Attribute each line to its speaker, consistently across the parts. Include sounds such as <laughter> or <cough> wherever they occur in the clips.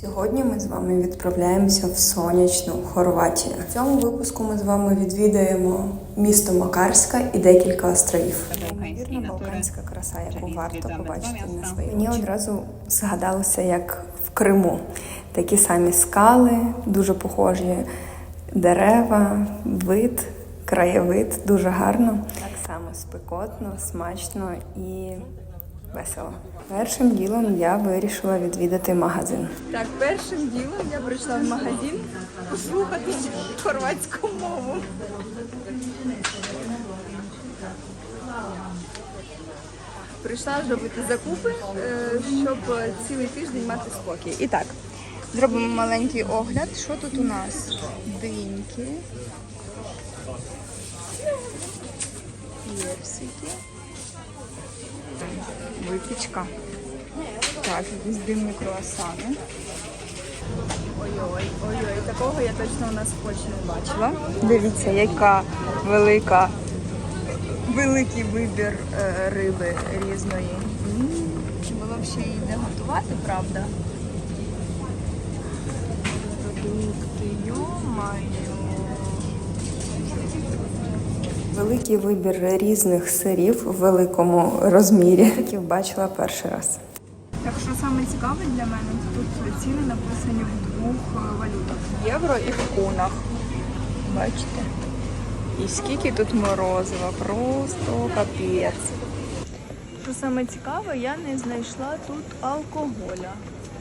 Speaker 1: Сьогодні ми з вами відправляємося в сонячну Хорватію. В цьому випуску ми з вами відвідаємо місто Макарська і декілька островів. Неймовірна балканська краса, яку варто побачити на своїй Мені одразу згадалося, як в Криму. Такі самі скали, дуже похожі дерева, вид, краєвид, дуже гарно. Так само спекотно, смачно і весело. Першим ділом я вирішила відвідати магазин.
Speaker 2: Так, першим ділом я прийшла в магазин послухати хорватську мову. Прийшла зробити закупи, е, щоб цілий тиждень мати спокій. І так, зробимо маленький огляд. Що тут у нас? Диньки, персики, випічка. Так, якісь димні круасани. Ой-ой, ой-ой, такого я точно у нас в Польщі не бачила. Дивіться, яка велика, великий вибір е, риби різної. Чи було б ще її не готувати, правда? Продукти, йо-майо.
Speaker 1: Великий вибір різних сирів в великому розмірі. Таких бачила перший раз.
Speaker 2: Так що саме цікаве для мене, тут ціни написані в двох е, валютах. Євро і в кунах. Бачите? І скільки тут морозива, просто капець. Що саме цікаве, я не знайшла тут алкоголя.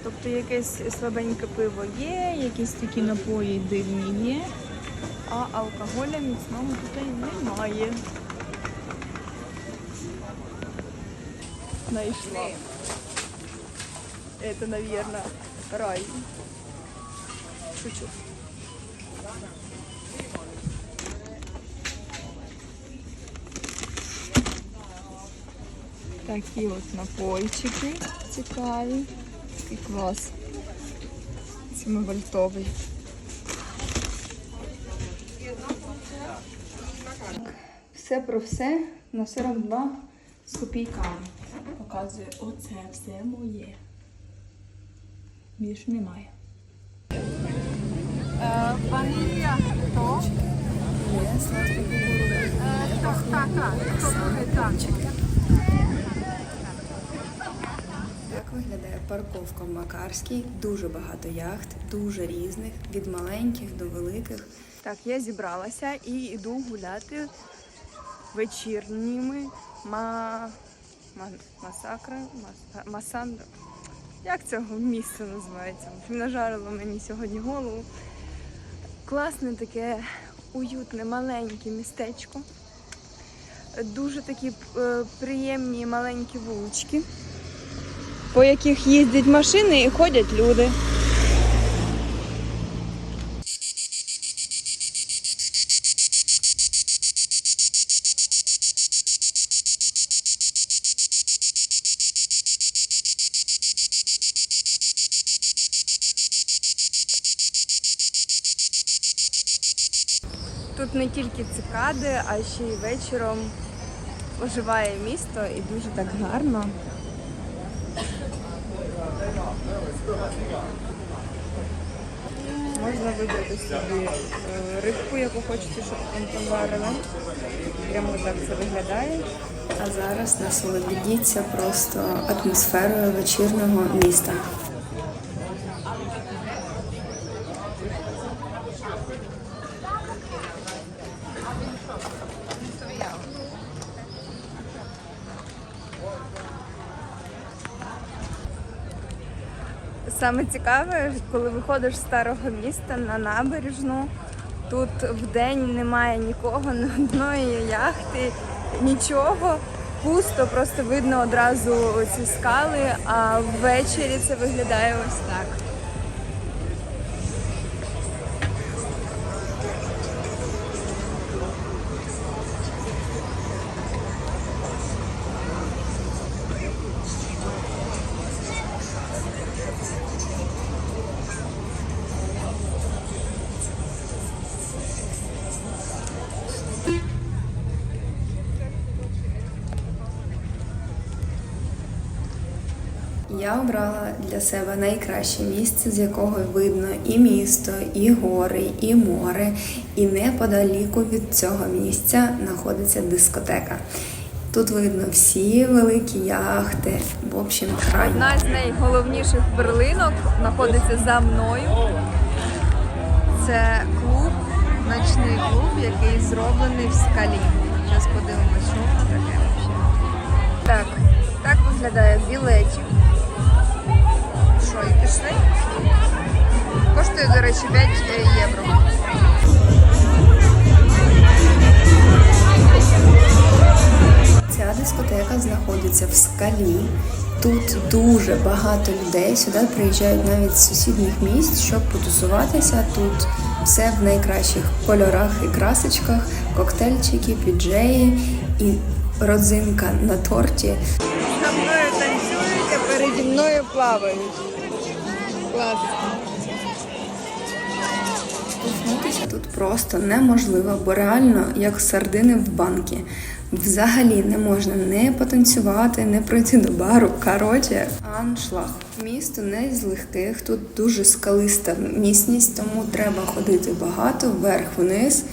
Speaker 2: Тобто якесь слабеньке пиво є, якісь такі напої дивні є, а алкоголя міцного тут і немає. Знайшла. Это, наверное, рай. Шучу. Такі от напойчики цікаві. І клас. Сімивольтовий. Все про все на 42 з копійками. Показує, оце все моє. Більш немає. Ванілля то? Так, так, так.
Speaker 1: Так виглядає парковка в Макарській. Дуже багато яхт, дуже різних, від маленьких до великих.
Speaker 2: Так, я зібралася і йду гуляти вечірніми ма... ма... масакра, мас... масандра. Як цього місце називається? Нажарило мені сьогодні голову. Класне таке уютне, маленьке містечко. Дуже такі е, приємні маленькі вулички, по яких їздять машини і ходять люди. Тільки цикади, а ще й вечором оживає місто і дуже так гарно. Можна вибрати собі е, рибку, яку хочете, щоб там поварили. Прямо так це виглядає.
Speaker 1: А зараз насолодіться просто атмосферою вечірнього міста.
Speaker 2: Саме цікаве, коли виходиш з старого міста на набережну, тут вдень немає нікого, <laughs> ні одної яхти, нічого. Пусто, просто видно одразу ці скали, а ввечері це виглядає ось так.
Speaker 1: Я обрала для себе найкраще місце, з якого видно і місто, і гори, і море. І неподаліку від цього місця знаходиться дискотека. Тут видно всі великі яхти. В общем, край.
Speaker 2: Одна з найголовніших перлинок знаходиться за мною. Це клуб, ночний клуб, який зроблений в скалі. Зараз подивимось, що це таке. Так, так виглядає білетик. 25 е, євро.
Speaker 1: Ця дискотека знаходиться в скалі. Тут дуже багато людей. Сюди приїжджають навіть з сусідніх місць, щоб потусуватися. Тут все в найкращих кольорах і красочках, коктейльчики, піджеї і родзинка на торті.
Speaker 2: За мною танцюють, а переді мною плавають. Клас.
Speaker 1: Штовхнутися тут просто неможливо, бо реально як сардини в банки. Взагалі не можна не потанцювати, не пройти до бару. Коротше, аншлаг. Місто не з легких, тут дуже скалиста місність, тому треба ходити багато, вверх-вниз.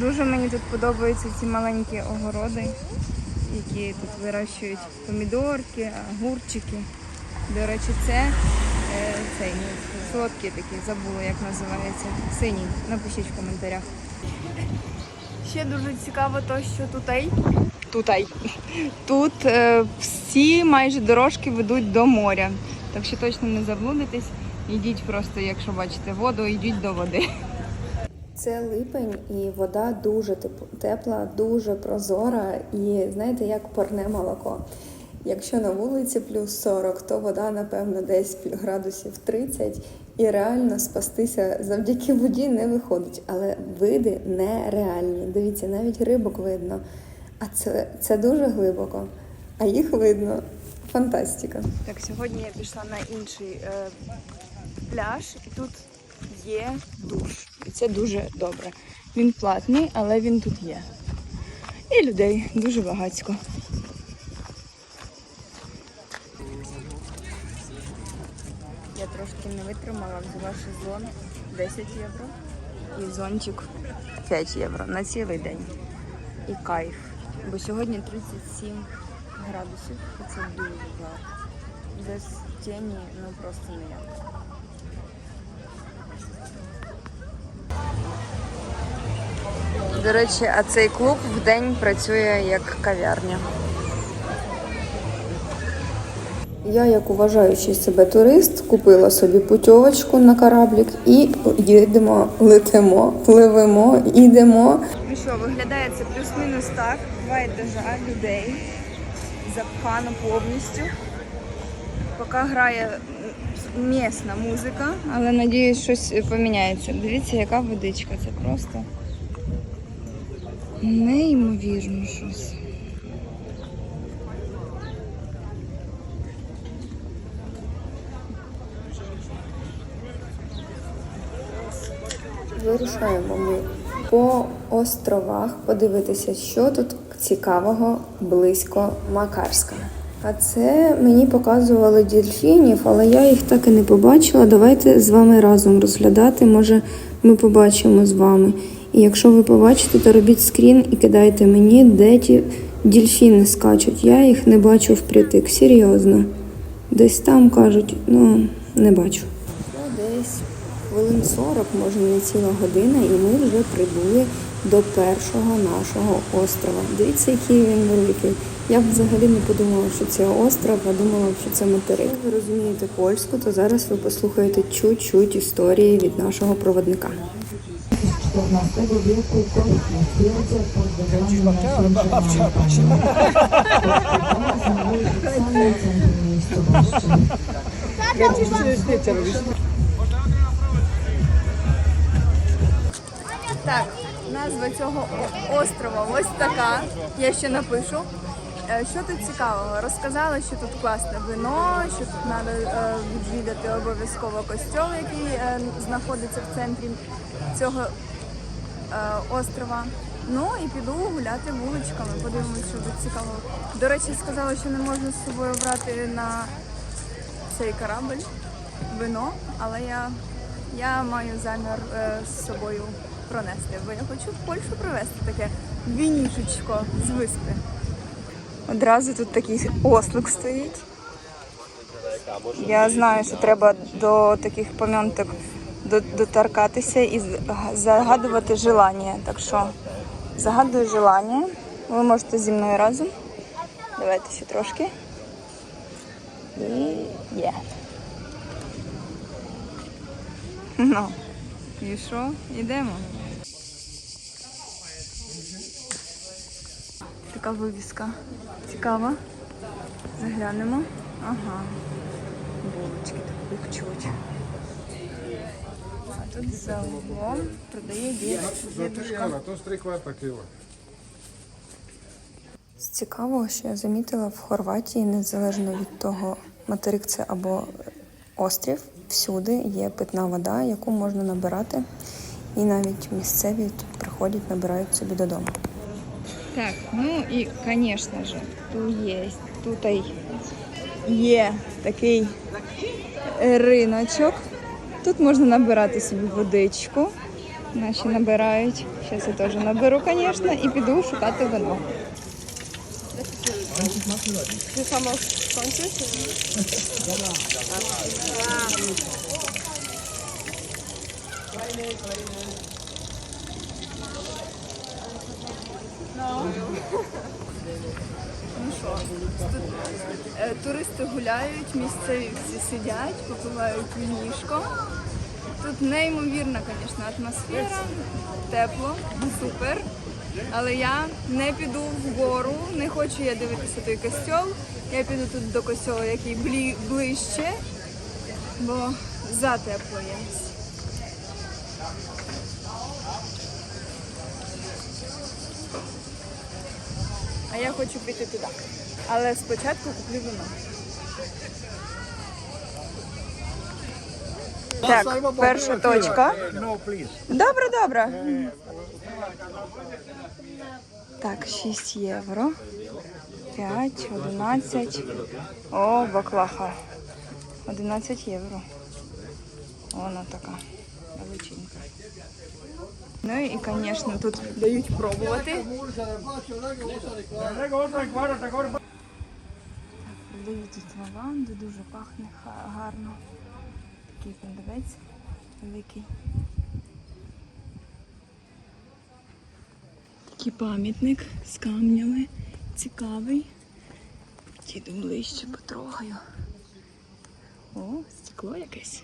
Speaker 2: Дуже мені тут подобаються ці маленькі огороди, які тут вирощують помідорки, огурчики. До речі, це цей солодкий такий, забула, як називається. Синій. Напишіть в коментарях. Ще дуже цікаво то, що тутай. Тутай. Тут е, всі майже дорожки ведуть до моря. Так що точно не заблудитесь. Йдіть просто, якщо бачите воду, йдіть до води.
Speaker 1: Це липень, і вода дуже тепла, дуже прозора, і знаєте, як парне молоко. Якщо на вулиці плюс 40, то вода, напевно, десь градусів 30, і реально спастися завдяки воді не виходить. Але види нереальні. Дивіться, навіть рибок видно. А це, це дуже глибоко. А їх видно. Фантастика.
Speaker 2: Так, сьогодні я пішла на інший е, пляж, і тут є душ. І це дуже добре. Він платний, але він тут є. І людей дуже багатько. Трошки не витримала, взяла шезлон 10 євро і зонтик 5 євро на цілий день. І кайф. Бо сьогодні 37 градусів, і це дуже жарко. Без тіні ну просто ніяк. До речі, а цей клуб в день працює як кав'ярня.
Speaker 1: Я, як уважаючий себе турист, купила собі путьовочку на кораблік і їдемо, летимо, пливемо, ідемо.
Speaker 2: Ну що, виглядає це плюс-мінус так. Два етажа людей. Запхано повністю. Поки грає місна музика, але надіюсь, щось поміняється. Дивіться, яка водичка. Це просто неймовірно щось.
Speaker 1: Вирушаємо ми по островах подивитися, що тут цікавого близько Макарська. А це мені показували дельфінів, але я їх так і не побачила. Давайте з вами разом розглядати. Може, ми побачимо з вами. І якщо ви побачите, то робіть скрін і кидайте мені, де ті дельфіни скачуть. Я їх не бачу впритик. Серйозно. Десь там кажуть, ну не бачу. Хвилин 40, може не ціла година, і ми вже прибули до першого нашого острова. Дивіться, який він великий. Я б взагалі не подумала, що це остров, а думала, що це материк. Якщо ви розумієте польську, то зараз ви послухаєте чуть-чуть історії від нашого проводника.
Speaker 3: XIV wieku Kościół stwierdza poddawanie na święcie samym centrum miejscowości.
Speaker 2: Так, назва цього острова ось така. Я ще напишу. Е, Що тут цікавого? Розказали, що тут класне вино, що тут треба відвідати обов'язково костьол, який е, знаходиться в центрі цього е, острова. Ну і піду гуляти вуличками, подивимось, що тут цікавого. До речі, сказали, що не можна з собою брати на цей корабль, вино, але я, я маю замір з собою пронести, бо я хочу в Польщу привезти таке вінішечко з виспи. Одразу тут такий ослик стоїть. Я знаю, що треба до таких пам'яток доторкатися і загадувати желання. Так що загадую желання. Ви можете зі мною разом. Давайте ще трошки. І є. <laughs> Ну. І що? Йдемо. Така вивіска. Цікава. Заглянемо. Ага. Булочки так пекчуть. А тут за углом продає дід- дідушка.
Speaker 4: З
Speaker 1: цікавого, що я замітила в Хорватії, незалежно від того, материк це або острів, всюди є питна вода, яку можна набирати. І навіть місцеві тут приходять, набирають собі додому.
Speaker 2: Так, ну і, звісно ж, тут є, тут є такий риночок. Тут можна набирати собі водичку. Наші набирають. Зараз я теж наберу, звісно, і піду шукати вино. Ну що, тут е, туристи гуляють, місцеві всі сидять, попивають вінішко. Тут неймовірна, звісно, атмосфера, тепло, супер. Але я не піду вгору, не хочу я дивитися той костьол. Я піду тут до костьолу, який блі, ближче, бо затепло є. А я хочу піти туди. Але спочатку куплю вино. Так, перша точка. Добре, добре. Так, 6 євро. 5, 11. О, баклаха. 11 євро. Вона така величинка. Ну і, звісно, тут дають пробувати. Продають тут лаванду, дуже пахне гарно. Такий продавець великий. Такий пам'ятник з камнями. Цікавий. Діду ближче потрогаю. О, стекло якесь.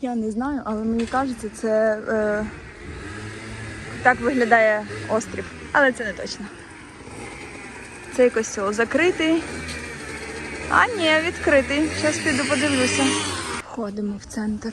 Speaker 2: Я не знаю, але мені кажеться, це е, так виглядає острів. Але це не точно. Цей костюл закритий. А ні, відкритий. Зараз піду подивлюся. Входимо в центр.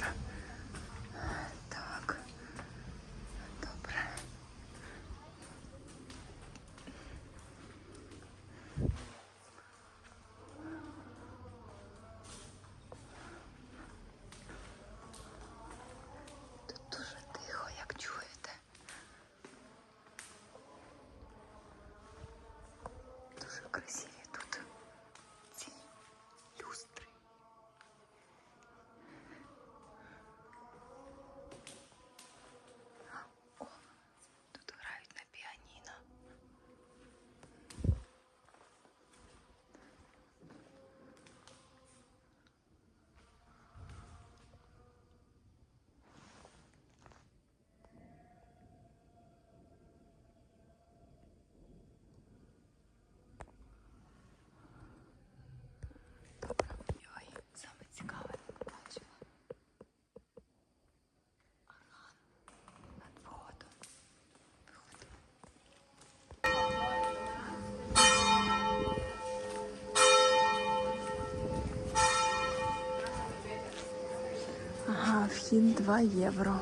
Speaker 2: Вхід 2 євро.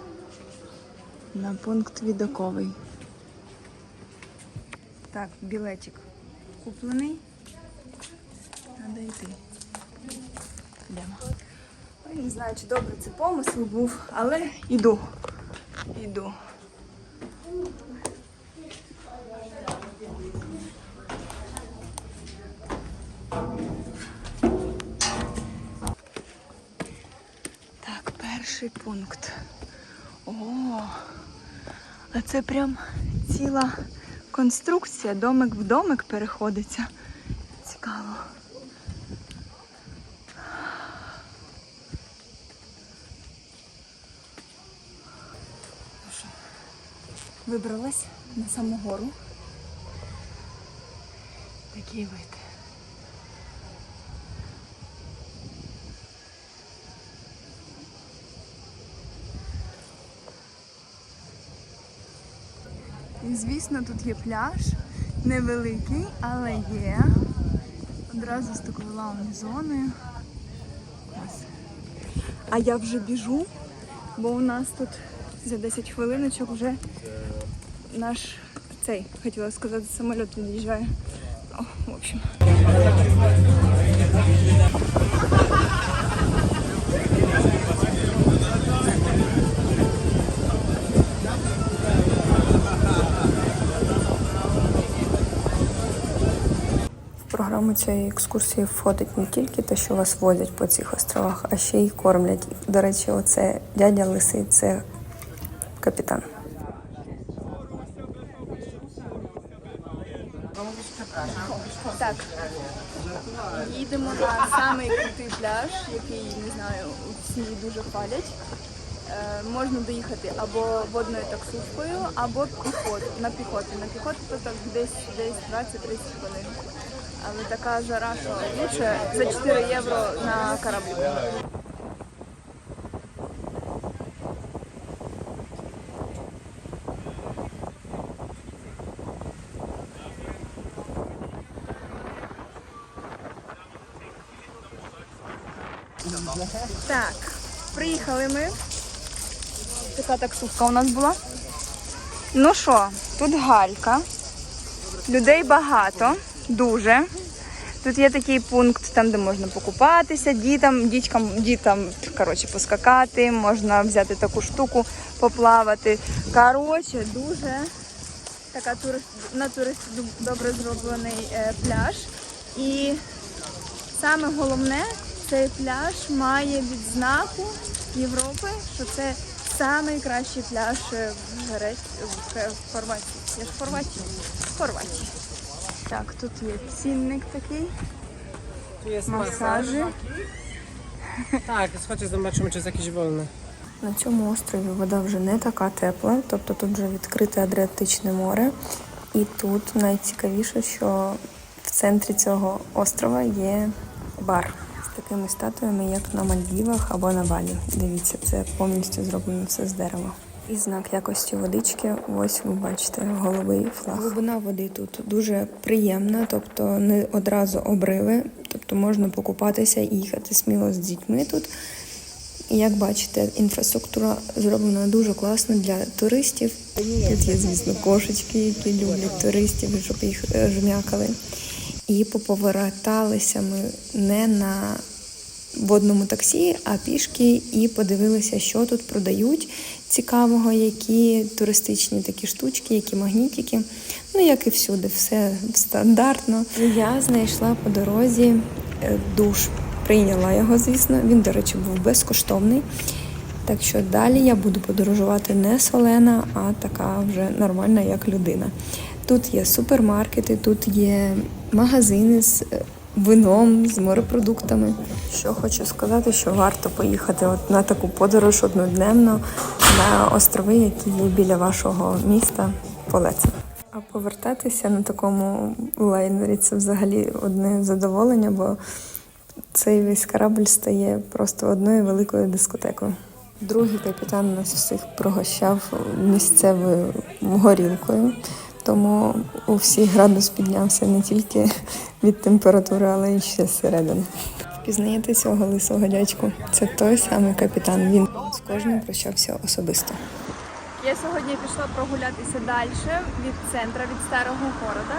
Speaker 2: На пункт відоковий. Так, білетик куплений. Треба йти. Йдемо. Ой, не знаю, чи добре це помисл був, але йду. Йду. Перший пункт. О, а це прям ціла конструкція, домик в домик переходиться. Цікаво. Вибралась на саму гору. Такий вид. Звісно, тут є пляж, невеликий, але є. Одразу з такою лаунж зоною. А я вже біжу, бо у нас тут за 10 хвилиночок вже наш цей, хотіла сказати, самоліт від'їжджає. В общем.
Speaker 1: Програму цієї екскурсії входить не тільки те, що вас возять по цих островах, а ще й кормлять. До речі, оце дядя лисий, це капітан.
Speaker 2: Так, їдемо на самий крутий пляж, який, не знаю, всі дуже хвалять. Е, можна доїхати або водною таксувкою, або піхот, на піхоті. На піхоті десь десь 20-30 хвилин. Але така жара, що лучше за 4 євро на кораблі. Так, приїхали ми. Така таксувка у нас була. Ну що, тут галька. Людей багато, дуже. Тут є такий пункт, там, де можна покупатися, дітям, дітям коротше, поскакати, можна взяти таку штуку, поплавати. Коротше, дуже така турист, на туристів добре зроблений е, пляж. І Саме головне, цей пляж має відзнаку Європи, що це найкращий пляж е, Грець... в Хорватії. Я ж Хорватії. Так, тут є цінник такий,
Speaker 4: Tu jest masa.
Speaker 2: масажі.
Speaker 4: Tak, chodźcie zobaczymy, czy jest jakieś.
Speaker 1: На цьому острові вода вже не така тепла, тобто тут вже відкрите Адріатичне море. І тут найцікавіше, що в центрі цього острова є бар з такими статуями, як на Мальдівах або на Балі. Дивіться, це повністю зроблено все з дерева. І знак якості водички, ось ви бачите, голубий флаг. Глибина води тут дуже приємна, тобто не одразу обриви, тобто можна покупатися і їхати сміло з дітьми тут. Як бачите, інфраструктура зроблена дуже класно для туристів. Тут є, звісно, кошечки, які люблять туристів, щоб їх е, жмякали. І поповерталися ми не на водному таксі, а пішки і подивилися, що тут продають цікавого, які туристичні такі штучки, які магнітики. Ну, як і всюди, все стандартно. Я знайшла по дорозі е, душ. Прийняла його, звісно. Він, до речі, був безкоштовний. Так що далі я буду подорожувати не солена, а така вже нормальна, як людина. Тут є супермаркети, тут є магазини з е, вином, з морепродуктами. Що хочу сказати, що варто поїхати от на таку подорож однодневно на острови, які є біля вашого міста Полеце. А повертатися на такому лайнері це взагалі одне задоволення, бо цей весь корабль стає просто одною великою дискотекою. Другий капітан нас всіх пригощав місцевою горілкою, тому у всіх градус піднявся не тільки від температури, але й ще зсередини. Впізнаєте цього лисого дядьку? Це той самий капітан. Він з кожним прощався особисто.
Speaker 2: Я сьогодні пішла прогулятися далі від центра, від старого города.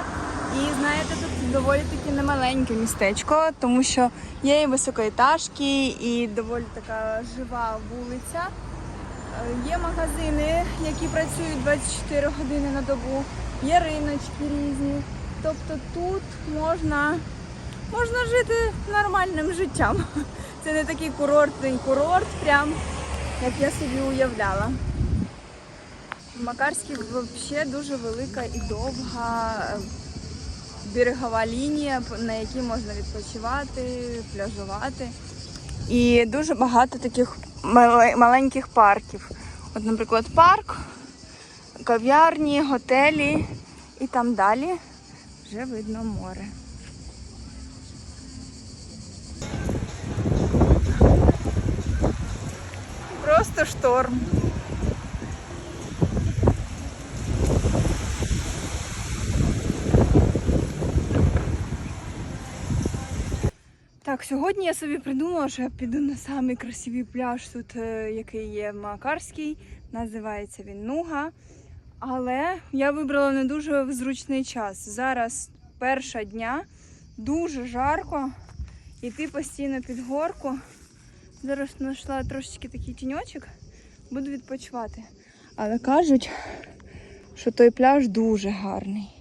Speaker 2: І знаєте, тут доволі таки немаленьке містечко, тому що є і високоетажки, і доволі така жива вулиця. Е, Є магазини, які працюють 24 години на добу, є риночки різні. Тобто тут можна, можна жити нормальним життям. <laughs> Це не такий курортний курорт, прям як я собі уявляла. В Макарській взагалі дуже велика і довга е, берегова лінія, на якій можна відпочивати, пляжувати. І дуже багато таких маленьких парків. От, наприклад, парк, кав'ярні, готелі і там далі вже видно море. Просто шторм. Так, сьогодні я собі придумала, що я піду на самий пляж, тут, е, який є в Макарській. Називається він Нуга. Але я вибрала не дуже зручний час. Зараз перша дня, дуже жарко. Іти постійно під горку. Зараз знайшла трошечки такий тіньочок, буду відпочивати. Але кажуть, що той пляж дуже гарний.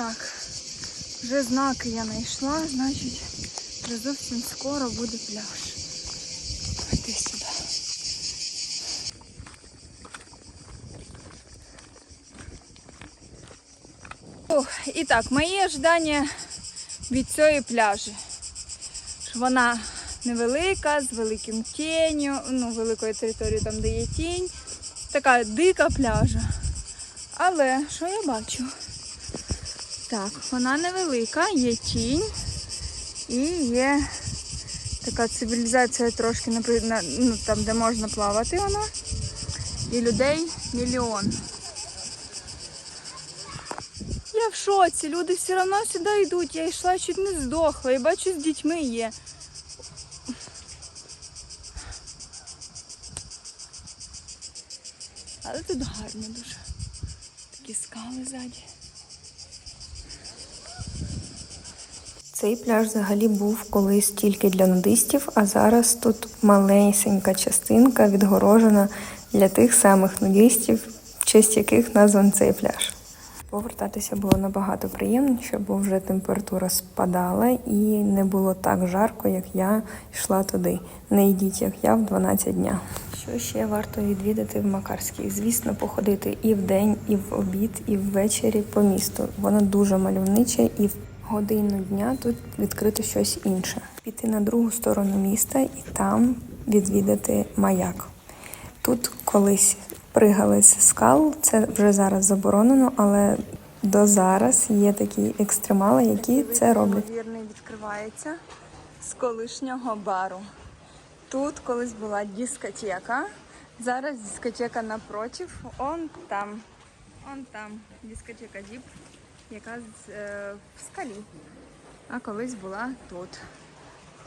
Speaker 2: Так, вже знаки я знайшла, значить, вже зовсім скоро буде пляж. Іди сюди. Ох, і так, мої ожидання від цієї пляжі. Що вона невелика, з великим тінню, ну, великою територією там, де є тінь. Така дика пляжа. Але що я бачу? Так, вона невелика, є тінь і є така цивілізація трошки, ну, там, де можна плавати вона. І людей мільйон. Я в шоці, люди все одно сюди йдуть. Я йшла чуть не здохла і бачу, з дітьми є. Але тут гарно дуже. Такі скали ззаді.
Speaker 1: Цей пляж взагалі був колись тільки для нудистів, а зараз тут малесенька частинка відгорожена для тих самих нудистів, в честь яких назван цей пляж. Повертатися було набагато приємніше, бо вже температура спадала і не було так жарко, як я йшла туди. Не йдіть, як я в 12 дня. Що ще варто відвідати в Макарській? Звісно, походити і вдень, і в обід, і ввечері по місту. Воно дуже мальовниче і в годину дня тут відкрито щось інше. Піти на другу сторону міста і там відвідати маяк. Тут колись пригали з скал, це вже зараз заборонено, але до зараз є такі екстремали, які це роблять.
Speaker 2: Вірний відкривається з колишнього бару. Тут колись була дискотека. Зараз дискотека напротив. Он там. Он там дискотека Діп, яка е, в скалі. А колись була тут.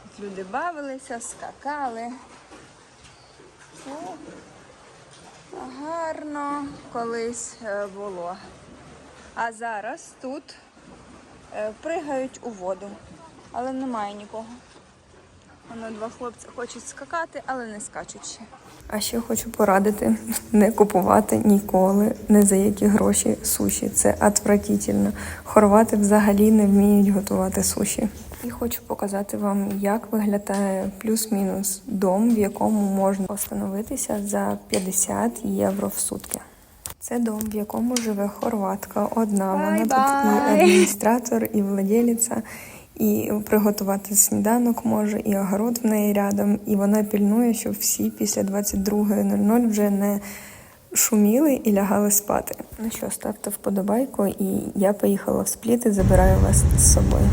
Speaker 2: Тут люди бавилися, скакали. О, гарно колись е, було. А зараз тут е, пригають у воду, але немає нікого. Воно два хлопці хочуть скакати, але не скачуть ще.
Speaker 1: А ще хочу порадити не купувати ніколи, не за які гроші суші. Це отвратительно. Хорвати взагалі не вміють готувати суші. І хочу показати вам, як виглядає плюс-мінус дом, в якому можна остановитися за 50 євро в сутки. Це дом, в якому живе хорватка одна. Вона тут і адміністратор, і владелиця, і приготувати сніданок може, і огород в неї рядом. І вона пільнує, щоб всі після 22.00 вже не шуміли і лягали спати. Ну що, ставте вподобайку, і я поїхала в спліт і забираю вас з собою.